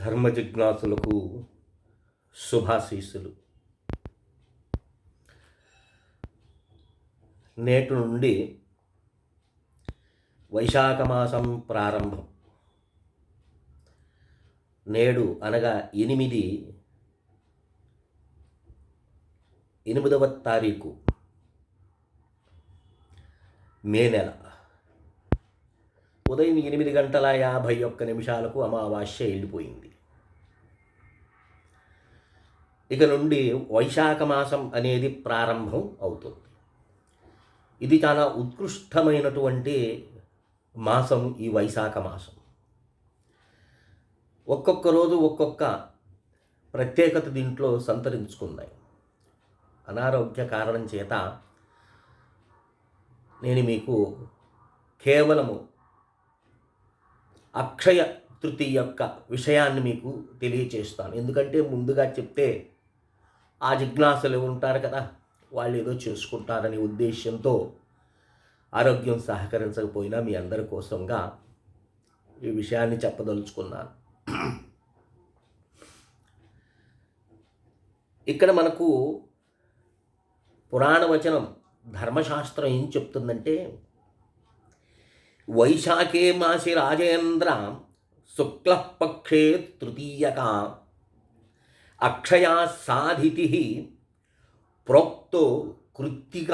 ధర్మ జిజ్ఞాసులకు శుభాశీస్సులు. నేటి నుండి వైశాఖ మాసం ప్రారంభం. నేడు అనగా ఎనిమిది ఎనిమిదవ తారీఖు మే నెల. ఉదయం ఎనిమిది గంటల యాభై ఒక్క నిమిషాలకు అమావాస్య వెళ్ళిపోయింది ఇక నుండి వైశాఖ మాసం అనేది ప్రారంభం అవుతుంది. ఇది చాలా ఉత్కృష్టమైనటువంటి మాసం ఈ వైశాఖ మాసం. ఒక్కొక్క రోజు ఒక్కొక్క ప్రత్యేకత దీంట్లో సంతరించుకున్నాయి. అనారోగ్య కారణం చేత నేను మీకు కేవలము అక్షయ తృతీయ యొక్క విషయాన్ని మీకు తెలియచేస్తాను. ఎందుకంటే ముందుగా చెప్తే ఆ జిజ్ఞాసులు ఉంటారు కదా వాళ్ళు ఏదో చేసుకుంటారనే ఉద్దేశంతో ఆరోగ్యం సహకరించకపోయినా మీ అందరి కోసంగా ఈ విషయాన్ని చెప్పదలుచుకున్నాను. ఇక్కడ మనకు పురాణ వచనం ధర్మశాస్త్రం ఏం చెప్తుందంటే వైశాఖే మాసి రాజేంద్ర శుక్లపక్షే తృతీయక అక్షయా సాధితి ప్రోక్తో కృత్తిక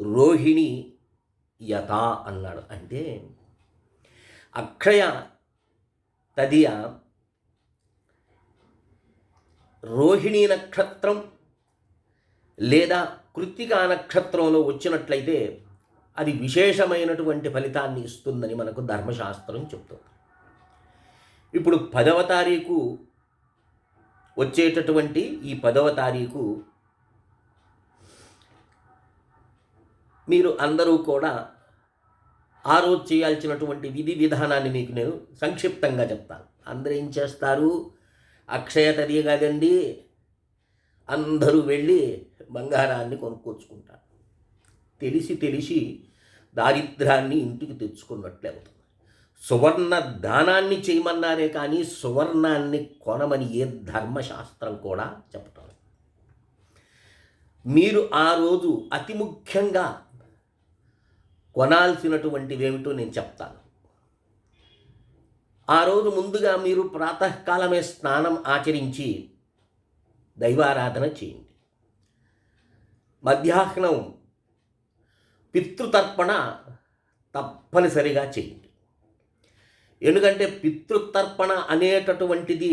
రోహిణి యథ అన్నాడు. అంటే అక్షయ తదియ రోహిణీ నక్షత్రం లేదా కృత్తికా నక్షత్రంలో వచ్చినట్లయితే అది విశేషమైనటువంటి ఫలితాన్ని ఇస్తుందని మనకు ధర్మశాస్త్రం చెప్తుంది. ఇప్పుడు పదవ తారీఖు వచ్చేటటువంటి ఈ పదవ తారీఖు మీరు అందరూ కూడా ఆ రోజు చేయాల్సినటువంటి విధి విధానాన్ని మీకు నేను సంక్షిప్తంగా చెప్తాను. అందరూ ఏం చేస్తారు? అక్షయ తదియ కదండి అందరూ వెళ్ళి బంగారాన్ని కొనుక్కొచ్చుకుంటారు. తెలిసి తెలిసి దారిద్రాన్ని ఇంటికి తెచ్చుకున్నట్లే అవుతుంది. సువర్ణ దానాన్ని చేయమన్నారే కానీ సువర్ణాన్ని కొనమని ఏ ధర్మశాస్త్రం కూడా చెప్పటం మీరు ఆ రోజు అతి ముఖ్యంగా కొనాల్సినటువంటివి ఏమిటో నేను చెప్తాను. ఆ రోజు ముందుగా మీరు ప్రాతకాలమే స్నానం ఆచరించి దైవారాధన చేయండి. మధ్యాహ్నం పితృతర్పణ తప్పనిసరిగా చేయండి. ఎందుకంటే పితృతర్పణ అనేటటువంటిది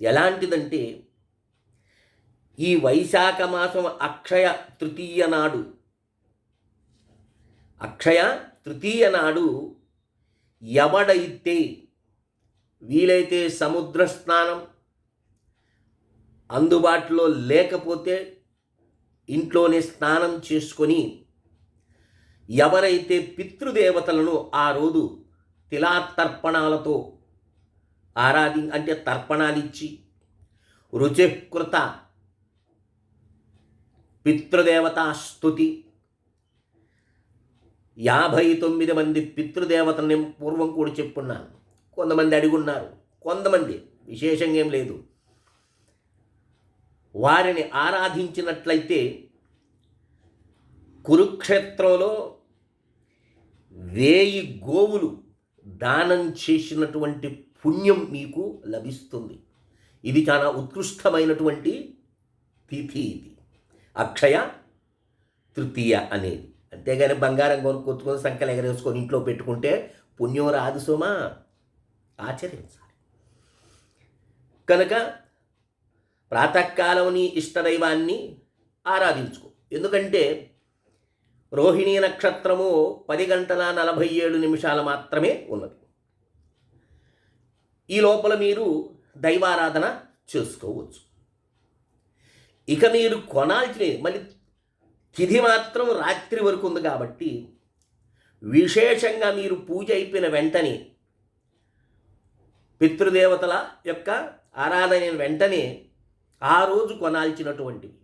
ఎలాంటిదంటే ఈ వైశాఖ మాసం అక్షయ తృతీయ నాడు అక్షయ తృతీయ నాడు ఎవడైతే వీలైతే సముద్ర స్నానం అందుబాటులో లేకపోతే ఇంట్లోనే స్నానం చేసుకొని ఎవరైతే పితృదేవతలను ఆ రోజు తిలాతర్పణాలతో ఆరాధి అంటే తర్పణాలిచ్చి రుచికృత పితృదేవతా స్తుతి. యాభై తొమ్మిది మంది పితృదేవతని పూర్వం కూడా చెప్పున్నాను. కొంతమంది అడుగున్నారు. కొంతమంది విశేషంగా ఏం లేదు. వారిని ఆరాధించినట్లయితే కురుక్షేత్రంలో వేయి గోవులు దానం చేసినటువంటి పుణ్యం మీకు లభిస్తుంది. ఇది చాలా ఉత్కృష్టమైనటువంటి తిథి ఇది. అక్షయ తృతీయ అనేది. అంతేగాని బంగారం కొనుక్కొచ్చుకొని సంఖ్యలు ఎగరేసుకొని ఇంట్లో పెట్టుకుంటే పుణ్యం రాదు సోమా. ఆచరించాలి కనుక ప్రాతకాలం నీ ఇష్టదైవాన్ని ఆరాధించుకో. ఎందుకంటే రోహిణీ నక్షత్రము పది గంటల నలభై ఏడు నిమిషాలు మాత్రమే ఉన్నది. ఈ లోపల మీరు దైవారాధన చేసుకోవచ్చు. ఇక మీరు కొనాల్సిన మళ్ళీ తిథి మాత్రం రాత్రి వరకు ఉంది కాబట్టి విశేషంగా మీరు పూజ అయిపోయిన వెంటనే పితృదేవతల యొక్క ఆరాధన వెంటనే ఆ రోజు కొనాల్సినటువంటివి.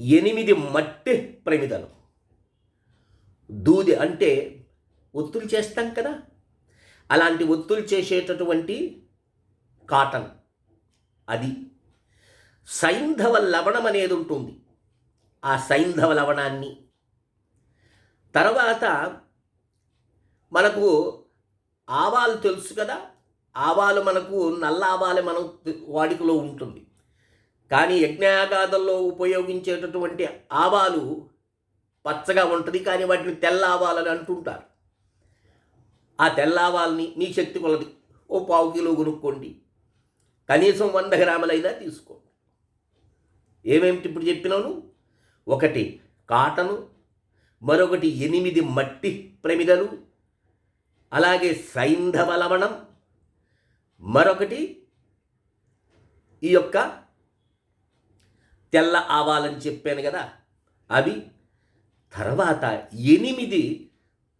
ఎనిమిది మట్టి ప్రమిదలు దూది అంటే ఒత్తులు చేస్తాం కదా? అలాంటి ఒత్తులు చేసేటటువంటి కాటన్. అది సైంధవ లవణం అనేది ఉంటుంది. ఆ సైంధవ లవణాన్ని. తర్వాత మనకు ఆవాలు తెలుసు కదా? ఆవాలు మనకు నల్ల ఆవాలు మనం వాడికలో ఉంటుంది. కానీ యజ్ఞయాగాదుల్లో ఉపయోగించేటటువంటి ఆవాలు పచ్చగా ఉంటుంది కానీ వాటిని తెల్ల ఆవాలని అంటుంటారు. ఆ తెల్ల ఆవాల్ని మీ శక్తి కొలది. ఓ పావు కిలో కొనుక్కోండి. కనీసం వంద గ్రాములైనా తీసుకోండి. ఏమేమిటి ఇప్పుడు చెప్పినాను? ఒకటి కాటను మరొకటి ఎనిమిది మట్టి ప్రమిదలు అలాగే సైంధవ లవణం మరొకటి ఈ యొక్క తెల్ల ఆవాలని చెప్పాను కదా అవి తర్వాత ఎనిమిది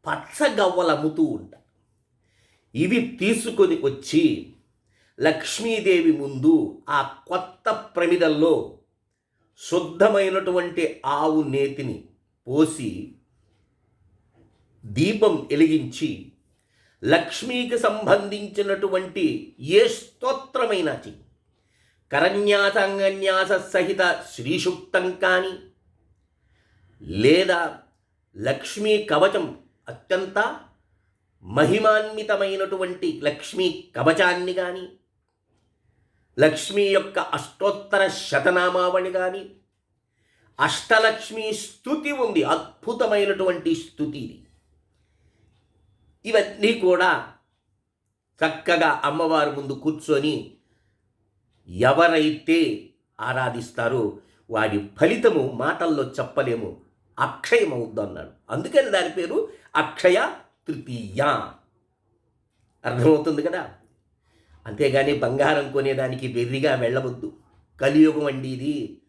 పచ్చగవ్వలు అమ్ముతూ ఉంటారు ఇవి తీసుకొని వచ్చి లక్ష్మీదేవి ముందు ఆ కొత్త ప్రమిదల్లో శుద్ధమైనటువంటి ఆవు నేతిని పోసి దీపం వెలిగించి లక్ష్మీకి సంబంధించినటువంటి ఏ స్తోత్రమైనా చెయ్యి. కరన్యాసంగన్యాస సహిత శ్రీశుక్తం కానీ. లేదా లక్ష్మీ కవచం అత్యంత మహిమాన్వితమైనటువంటి లక్ష్మీ కవచాన్ని కానీ లక్ష్మీ యొక్క అష్టోత్తర శతనామావళి కానీ అష్టలక్ష్మి స్థుతి ఉంది అద్భుతమైనటువంటి స్థుతి ఇవన్నీ కూడా చక్కగా అమ్మవారి ముందు కూర్చొని ఎవరైతే ఆరాధిస్తారో వాడి ఫలితము మాటల్లో చెప్పలేము. అక్షయమవుద్దన్నాడు. అందుకని దాని పేరు అక్షయ తృతీయ. అర్థమవుతుంది కదా? అంతేగాని బంగారం కొనేదానికి వెర్రిగా వెళ్ళవద్దు. కలియుగం అండి ఇది.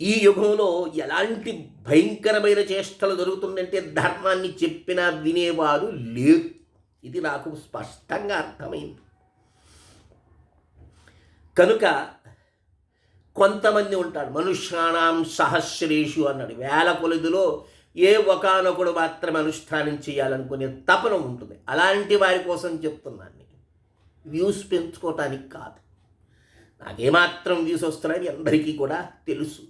ఈ యుగంలో ఎలాంటి భయంకరమైన చేష్టలు జరుగుతుందంటే ధర్మాన్ని చెప్పినా వినేవారు లేరు. ఇది నాకు స్పష్టంగా అర్థమైంది. కనుక కొంతమంది ఉంటారు మనుష్యానాం సహస్రేషు అన్నాడు. వేల కొలిదిలో ఏ ఒకనొకడు మాత్రమే అనుష్ఠానం చేయాలనుకునే తపన ఉంటుంది. అలాంటి వారి కోసం చెప్తున్నాను నేను వ్యూస్ పెంచుకోవటానికి కాదు. నాకేమాత్రం వ్యూస్ వస్తున్నాయని అందరికీ కూడా తెలుసు.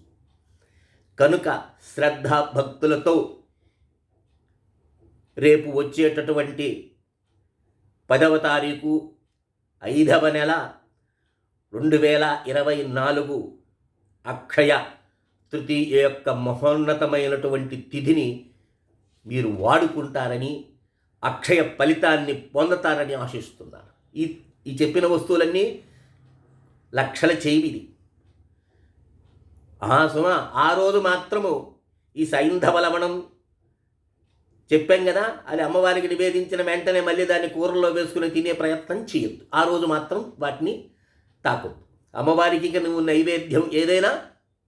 కనుక శ్రద్ధ భక్తులతో రేపు వచ్చేటటువంటి పదవ తారీఖు ఐదవ నెల రెండు వేల ఇరవై నాలుగు అక్షయ తృతీయ యొక్క మహోన్నతమైనటువంటి తిథిని మీరు వాడుకుంటారని అక్షయ ఫలితాన్ని పొందుతారని ఆశిస్తున్నాను ఈ ఈ చెప్పిన వస్తువులన్నీ లక్షల చేయిది ఆ సుమ ఆ రోజు మాత్రము ఈ సైంధవ లవణం చెప్పాం కదా అది అమ్మవారికి నివేదించిన వెంటనే మళ్ళీ దాన్ని కూరలో వేసుకుని తినే ప్రయత్నం చేయొద్దు. ఆ రోజు మాత్రం వాటిని తాకొద్దు అమ్మవారికి ఇక నువ్వు నైవేద్యం ఏదైనా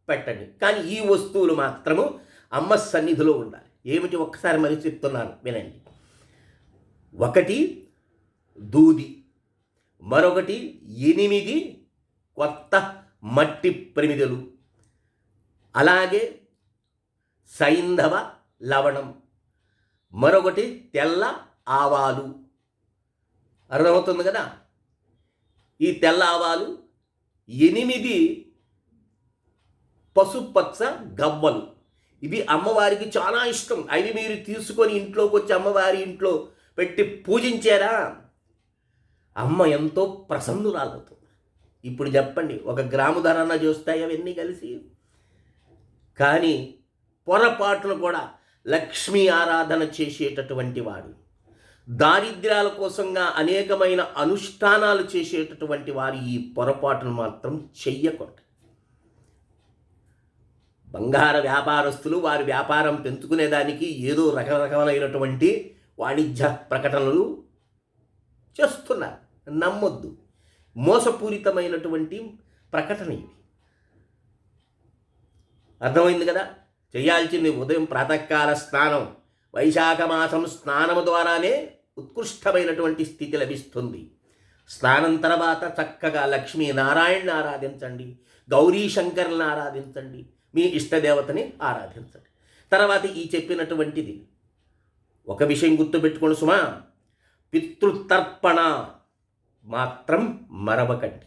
పెట్టండి. కానీ ఈ వస్తువులు మాత్రము అమ్మ సన్నిధిలో ఉండాలి. ఏమిటి ఒక్కసారి మరి చెప్తున్నాను వినండి. ఒకటి దూది మరొకటి ఎనిమిది కొత్త మట్టి ప్రమిదలు అలాగే సైంధవ లవణం మరొకటి తెల్ల ఆవాలు. అర్థమవుతుంది కదా? ఈ తెల్ల ఆవాలు ఎనిమిది పసుపచ్చ గవ్వలు. ఇవి అమ్మవారికి చాలా ఇష్టం. అవి మీరు తీసుకొని ఇంట్లోకి వచ్చి అమ్మవారి ఇంట్లో పెట్టి పూజించారా? అమ్మ ఎంతో ప్రసన్నురాలవుతుంది. ఇప్పుడు చెప్పండి ఒక గ్రాము ధరన చూస్తాయి అవన్నీ కలిసి. కానీ పొరపాట్లు కూడా లక్ష్మీ ఆరాధన చేసేటటువంటి వాడు దారిద్ర్యాల కోసంగా అనేకమైన అనుష్ఠానాలు చేసేటటువంటి వారు ఈ పొరపాటును మాత్రం చెయ్యకూడదు. బంగార వ్యాపారస్తులు వారి వ్యాపారం పెంచుకునేదానికి ఏదో రకరకాలైనటువంటి వాణిజ్య ప్రకటనలు చేస్తున్నారు. నమ్మొద్దు. మోసపూరితమైనటువంటి ప్రకటన ఇవి అర్థమైంది కదా? చేయాల్సింది ఉదయం ప్రాతకాల స్నానం. వైశాఖ మాసం స్నానము ద్వారానే ఉత్కృష్టమైనటువంటి స్థితి లభిస్తుంది. స్నానం తర్వాత చక్కగా లక్ష్మీ నారాయణని ఆరాధించండి గౌరీ శంకర్ని ఆరాధించండి మీ ఇష్టదేవతని ఆరాధించండి. తర్వాత ఈ చెప్పినటువంటిది. ఒక విషయం గుర్తుపెట్టుకోండి సుమా పితృతర్పణ మాత్రం మరవకండి.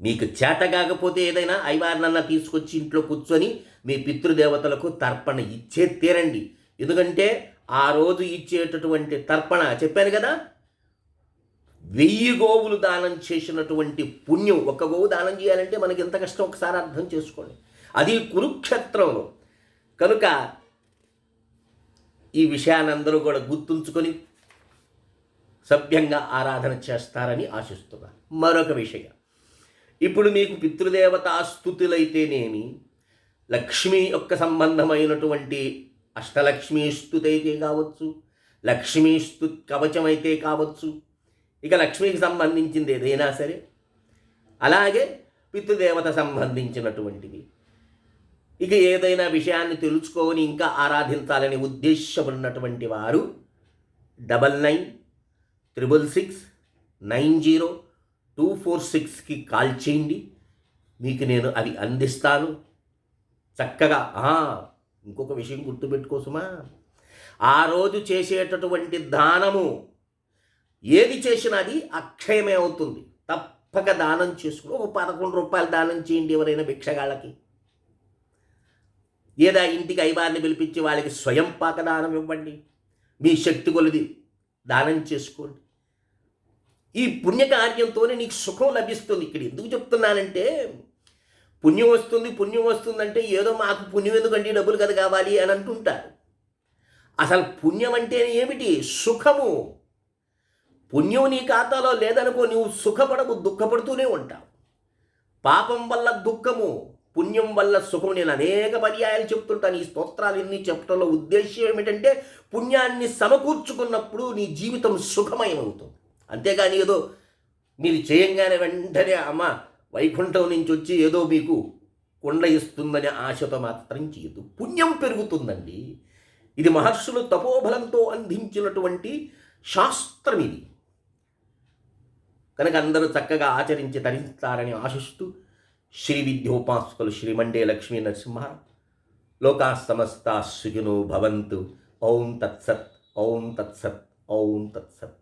మీకు చేత కాకపోతే ఏదైనా అయ్యవారినన్నా తీసుకొచ్చి ఇంట్లో కూర్చొని మీ పితృదేవతలకు తర్పణ ఇచ్చే తీరండి. ఎందుకంటే ఆ రోజు ఇచ్చేటటువంటి తర్పణ చెప్పాను కదా? వెయ్యి గోవులు దానం చేసినటువంటి పుణ్యం ఒక గోవు దానం చేయాలంటే మనకి ఎంత కష్టం? ఒకసారి అర్థం చేసుకోండి. అది కురుక్షేత్రంలో. కనుక ఈ విషయాన్ని అందరూ కూడా గుర్తుంచుకొని సభ్యంగా ఆరాధన చేస్తారని ఆశిస్తున్నాను. మరొక విషయం. ఇప్పుడు మీకు పితృదేవతా స్థుతులైతేనేమి లక్ష్మి యొక్క సంబంధమైనటువంటి అష్టలక్ష్మీ అయితే కావచ్చు లక్ష్మీ స్థు కవచం అయితే కావచ్చు. ఇక లక్ష్మికి సంబంధించింది ఏదైనా సరే అలాగే పితృదేవత సంబంధించినటువంటివి ఇక ఏదైనా విషయాన్ని తెలుసుకోని ఇంకా ఆరాధించాలని ఉద్దేశం ఉన్నటువంటి వారు double nine triple six nine zero two four సిక్స్కి కాల్ చేయండి. మీకు నేను అవి అందిస్తాను. చక్కగా ఇంకొక విషయం గుర్తుపెట్టుకోసమా? ఆ రోజు చేసేటటువంటి దానము ఏది చేసినా అది అక్షయమే అవుతుంది. తప్పక దానం చేసుకుని ఒక పదకొండు రూపాయలు దానం చేయండి ఎవరైనా భిక్షగాళ్ళకి. లేదా ఇంటికి ఐవారిని పిలిపించి వాళ్ళకి స్వయం పాక దానం ఇవ్వండి. మీ శక్తి కొలిది దానం చేసుకోండి. ఈ పుణ్యకార్యంతోనే నీకు సుఖం లభిస్తుంది. ఇక్కడ ఎందుకు చెప్తున్నానంటే పుణ్యం వస్తుంది పుణ్యం వస్తుందంటే ఏదో మాకు పుణ్యం ఎందుకంటే డబ్బులు కదా కావాలి అని అంటుంటారు. అసలు పుణ్యం అంటే ఏమిటి? సుఖము. పుణ్యం నీ ఖాతాలో లేదనుకో నువ్వు సుఖపడకు దుఃఖపడుతూనే ఉంటావు. పాపం వల్ల దుఃఖము పుణ్యం వల్ల సుఖం నేను అనేక పర్యాయాలు చెప్తుంటాను. ఈ స్తోత్రాలు ఎన్ని చెప్పడంలో ఉద్దేశ్యం ఏమిటంటే పుణ్యాన్ని సమకూర్చుకున్నప్పుడు నీ జీవితం సుఖమయమవుతుంది. అంతేగాని ఏదో మీరు చేయంగానే వెంటనే అమ్మ వైకుంఠం నుంచి వచ్చి ఏదో మీకు కొండ ఇస్తుందని ఆశతో మాత్రం చేయదు. పుణ్యం పెరుగుతుందండి. ఇది మహర్షులు తపోబలంతో అందించినటువంటి శాస్త్రం ఇది. కనుక అందరూ చక్కగా ఆచరించి తరిస్తారని ఆశిస్తూ శ్రీ విద్యోపాసకులు శ్రీమండే లక్ష్మీ నరసింహ లోకా సమస్త సుఖినో భవంతు. ఓం తత్సత్ ఓం తత్సత్ ఓం తత్సత్.